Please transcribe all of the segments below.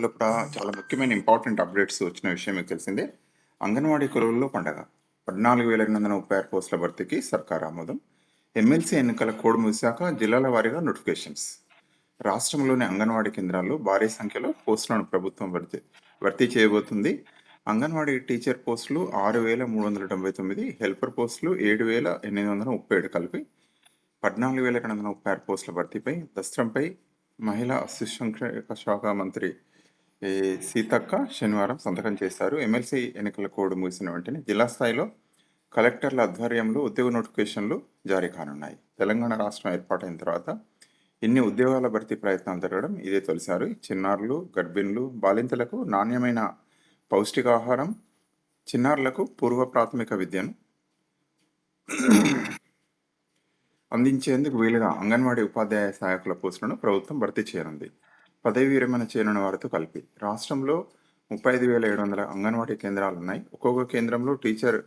లో కూడా చాలా ముఖ్యమైన ఇంపార్టెంట్ అప్డేట్స్ వచ్చిన విషయం మీకు తెలిసిందే. అంగన్వాడీ కురువుల్లో పండగ. పద్నాలుగు వేల ఎనిమిది వందల ముప్పై ఆరు పోస్టుల భర్తీకి సర్కార్ ఆమోదం. ఎమ్మెల్సీ ఎన్నికల కోడ్ ముగిశాక జిల్లాల వారీగా నోటిఫికేషన్స్. రాష్ట్రంలోని అంగన్వాడీ కేంద్రాల్లో భారీ సంఖ్యలో పోస్టులను ప్రభుత్వం భర్తీ భర్తీ చేయబోతుంది. అంగన్వాడీ టీచర్ పోస్టులు ఆరు వేల మూడు వందల తొంభై తొమ్మిది హెల్పర్ పోస్టులు ఏడు వేల ఎనిమిది వందల ముప్పై ఏడు కలిపి పద్నాలుగు వేల రెండు వందల ముప్పై ఆరు పోస్టుల భర్తీపై దస్త్రంపై మహిళా శిశు శాఖ మంత్రి ఏ, సీతక్క శనివారం సంతకం చేశారు. ఎమ్మెల్సీ ఎన్నికల కోడ్ ముగిసిన వెంటనే జిల్లా స్థాయిలో కలెక్టర్ల ఆధ్వర్యంలో ఉద్యోగ నోటిఫికేషన్లు జారీ కానున్నాయి. తెలంగాణ రాష్ట్రం ఏర్పాటైన తర్వాత ఇన్ని ఉద్యోగాల భర్తీ ప్రయత్నాలు జరగడం ఇదే తొలిసారి. చిన్నారులు గర్భిణులు బాలింతలకు నాణ్యమైన పౌష్టికాహారం చిన్నారులకు పూర్వ ప్రాథమిక విద్యను అందించేందుకు వీలుగా అంగన్వాడీ ఉపాధ్యాయ సహాయకుల పోస్టులను ప్రభుత్వం భర్తీ చేయనుంది. పదవి విరమణ చేయనున్న వారితో కలిపి. రాష్ట్రంలో ముప్పై ఐదు వేల ఏడు వందల అంగన్వాడీ కేంద్రాలు ఉన్నాయి ఒక్కొక్క కేంద్రంలో టీచర్తో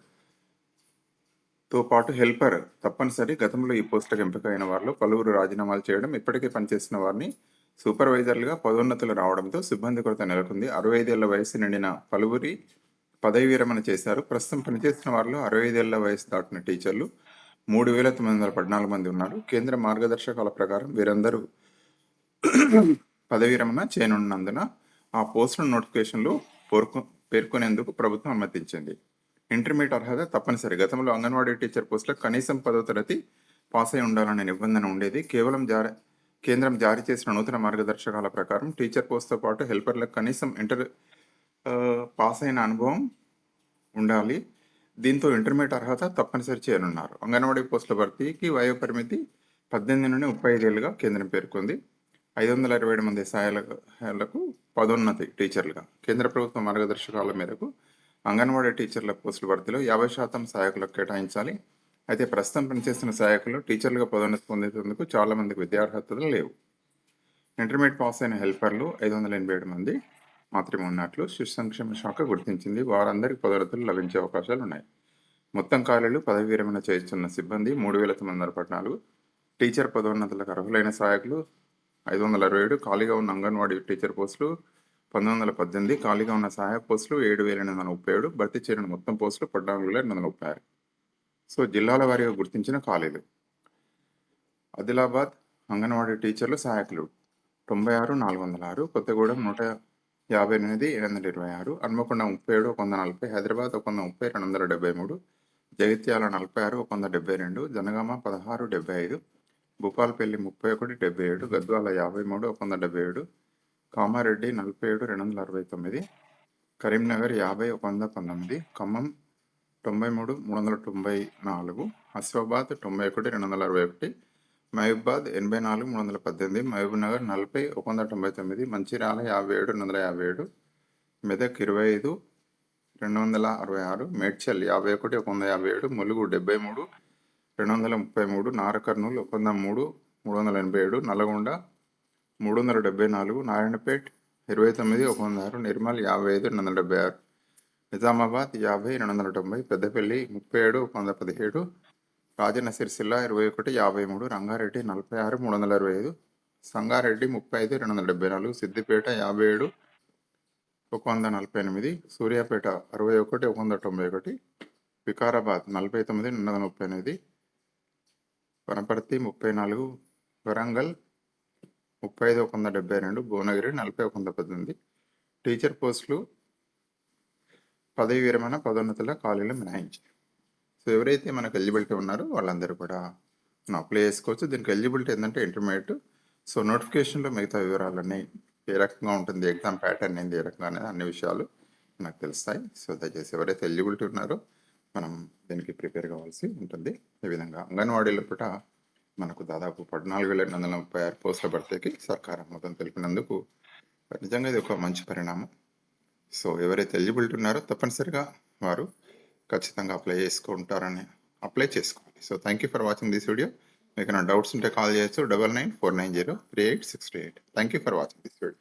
పాటు హెల్పర్ తప్పనిసరి. గతంలో ఈ పోస్టులకు ఎంపిక అయిన వారిలో పలువురు రాజీనామాలు చేయడం ఇప్పటికే పనిచేస్తున్న వారిని సూపర్వైజర్లుగా పదోన్నతులు రావడంతో సిబ్బంది కొరత నెలకొంది. అరవై ఐదేళ్ళ వయసు నిండిన పలువురి పదవి విరమణ చేశారు. ప్రస్తుతం పనిచేస్తున్న వారిలో అరవై ఐదేళ్ళ వయసు దాటిన టీచర్లు మూడు వేల తొమ్మిది వందల పద్నాలుగు మంది ఉన్నారు. కేంద్ర మార్గదర్శకాల ప్రకారం వీరందరూ పదవి విరమణ చేయనున్నందున ఆ పోస్టుల నోటిఫికేషన్లు పేర్కొ పేర్కొనేందుకు ప్రభుత్వం అనుమతించింది. ఇంటర్మీడియట్ అర్హత తప్పనిసరి. గతంలో అంగన్వాడీ టీచర్ పోస్టులకు కనీసం పదో తరగతి పాస్ అయి ఉండాలనే నిబంధన ఉండేది. కేవలం జారీ కేంద్రం జారీ చేసిన నూతన మార్గదర్శకాల ప్రకారం టీచర్ పోస్ట్తో పాటు హెల్పర్లకు కనీసం ఇంటర్ పాస్ అయిన అనుభవం ఉండాలి. దీంతో ఇంటర్మీడియట్ అర్హత తప్పనిసరి చేయనున్నారు. అంగన్వాడీ పోస్టుల భర్తీకి వయో పరిమితి పద్దెనిమిది నుండి ముప్పై ఐదేళ్ళుగా కేంద్రం పేర్కొంది. ఐదు వందల ఇరవై ఏడు మంది సహాయాలకు పదోన్నతి టీచర్లుగా. కేంద్ర ప్రభుత్వ మార్గదర్శకాల మేరకు అంగన్వాడీ టీచర్ల పోస్టుల భర్తీలో యాభై శాతం సహాయకులకు కేటాయించాలి. అయితే ప్రస్తుతం పనిచేస్తున్న సహాయకులు టీచర్లుగా పదోన్నతి పొందేందుకు చాలా మందికి విద్యార్హతలు లేవు. ఇంటర్మీడియట్ పాస్ అయిన హెల్పర్లు ఐదు వందల ఎనభై ఏడు మంది మాత్రమే ఉన్నట్లు శిశు సంక్షేమ శాఖ గుర్తించింది. వారందరికీ పదోన్నతులు లభించే అవకాశాలు ఉన్నాయి. మొత్తం ఖాళీలు పదవి విరమణ చేస్తున్న సిబ్బంది మూడు వేల తొమ్మిది వందల పద్నాలుగు. టీచర్ పదోన్నతులకు అర్హులైన సహాయకులు ఐదు వందల అరవై ఏడు ఖాళీగా ఉన్న అంగన్వాడీ టీచర్ పోస్టులు పంతొమ్మిది వందల పద్దెనిమిది ఖాళీగా ఉన్న సహాయక పోస్టులు ఏడు వేల ఎనిమిది వందల ముప్పై ఏడు భర్తీ చేరిన మొత్తం పోస్టులు పద్నాలుగు వేల ఎనిమిది వందల ముప్పై ఆరు సో జిల్లాల వారీగా గుర్తించిన ఖాళీలు. ఆదిలాబాద్ అంగన్వాడీ టీచర్లు సహాయకులు తొంభై ఆరు నాలుగు వందల ఆరు కొత్తగూడెం నూట యాభై ఎనిమిది ఏడు వందల ఇరవై ఆరు హన్మకొండ ముప్పై ఏడు ఒక వంద నలభై హైదరాబాద్ ఒక వంద ముప్పై రెండు వందల డెబ్బై మూడు జగిత్యాల నలభై ఆరు ఒక వంద డెబ్బై రెండు జనగామ పదహారు డెబ్బై ఐదు భూపాలపల్లి ముప్పై ఒకటి డెబ్బై ఏడు గద్వాల యాభై మూడు ఒక వంద డెబ్బై ఏడు కామారెడ్డి నలభై ఏడు రెండు వందల అరవై తొమ్మిది కరీంనగర్ యాభై ఒక వంద పంతొమ్మిది ఖమ్మం తొంభై మూడు మూడు వందల తొంభై నాలుగు అసిఫాబాద్ తొంభై ఒకటి రెండు వందల అరవై ఒకటి మహబూబాద్ ఎనభై నాలుగు మూడు వందల పద్దెనిమిది మహబూబ్ నగర్ నలభై ఒక వంద తొంభై తొమ్మిది మంచిర్యాల యాభై ఏడు రెండు వందల యాభై ఏడు మెదక్ ఇరవై ఐదు రెండు వందల అరవై ఆరు మేడ్చల్ యాభై ఒకటి ఒక వంద యాభై ఏడు ములుగు డెబ్బై మూడు రెండు వందల ముప్పై మూడు నారకర్నూలు ఒక మూడు మూడు వందల ఎనభై ఏడు నల్గొండ మూడు వందల డెబ్బై నాలుగు నారాయణపేట్ ఇరవై తొమ్మిది ఒక వంద ఆరు నిర్మల్ యాభై ఐదు రెండు వందల డెబ్బై ఆరు నిజామాబాద్ యాభై రెండు వందల తొంభై పెద్దపల్లి ముప్పై ఏడు ఒక వంద పదిహేడు రాజన్న సిరిసిల్ల ఇరవై ఒకటి యాభై మూడు రంగారెడ్డి నలభై ఆరు మూడు వందల అరవై ఐదు సంగారెడ్డి ముప్పై ఐదు రెండు వందల డెబ్బై నాలుగు సిద్దిపేట యాభై ఏడు ఒక వంద నలభై ఎనిమిది సూర్యాపేట అరవై ఒకటి ఒక వంద తొంభై ఒకటి వికారాబాద్ నలభై తొమ్మిది రెండు వందల ముప్పై ఎనిమిది వనపర్తి ముప్పై నాలుగు వరంగల్ ముప్పై ఐదు ఒక వంద డెబ్బై రెండు భువనగిరి నలభై ఒక వంద పద్దెనిమిది. టీచర్ పోస్టులు పదవి విరమణ పదోన్నతుల ఖాళీలు మినహాయించి. సో ఎవరైతే మనకు ఎలిజిబిలిటీ ఉన్నారో వాళ్ళందరూ కూడా మనం అప్లై చేసుకోవచ్చు. దీనికి ఎలిజిబిలిటీ ఏంటంటే ఇంటర్మీడియట్. సో నోటిఫికేషన్లో మిగతా వివరాలన్నీ ఏ రకంగా ఉంటుంది ఎగ్జామ్ ప్యాటర్న్ ఏంది ఏ రకంగా అనేది అన్ని విషయాలు నాకు తెలుస్తాయి. సో దయచేసి ఎవరైతే ఎలిజిబిలిటీ ఉన్నారో మనం దీనికి ప్రిపేర్ కావాల్సి ఉంటుంది. ఈ విధంగా అంగన్వాడీలో పూట మనకు దాదాపు పద్నాలుగు వేల రెండు వందల ముప్పై ఆరు పోస్టుల భర్తీకి సర్కార్ ఆమోదం తెలిపినందుకు నిజంగా ఇది ఒక మంచి పరిణామం. సో ఎవరైతే ఎలిజిబిలిటీ ఉన్నారో తప్పనిసరిగా వారు ఖచ్చితంగా అప్లై చేసుకుంటారని అప్లై చేసుకోవాలి so thank you for watching this video మీకు నా డౌట్స్ ఉంటే కాల్ చేయొచ్చు. Double nine four nine zero three eight six two eight. Thank you for watching this video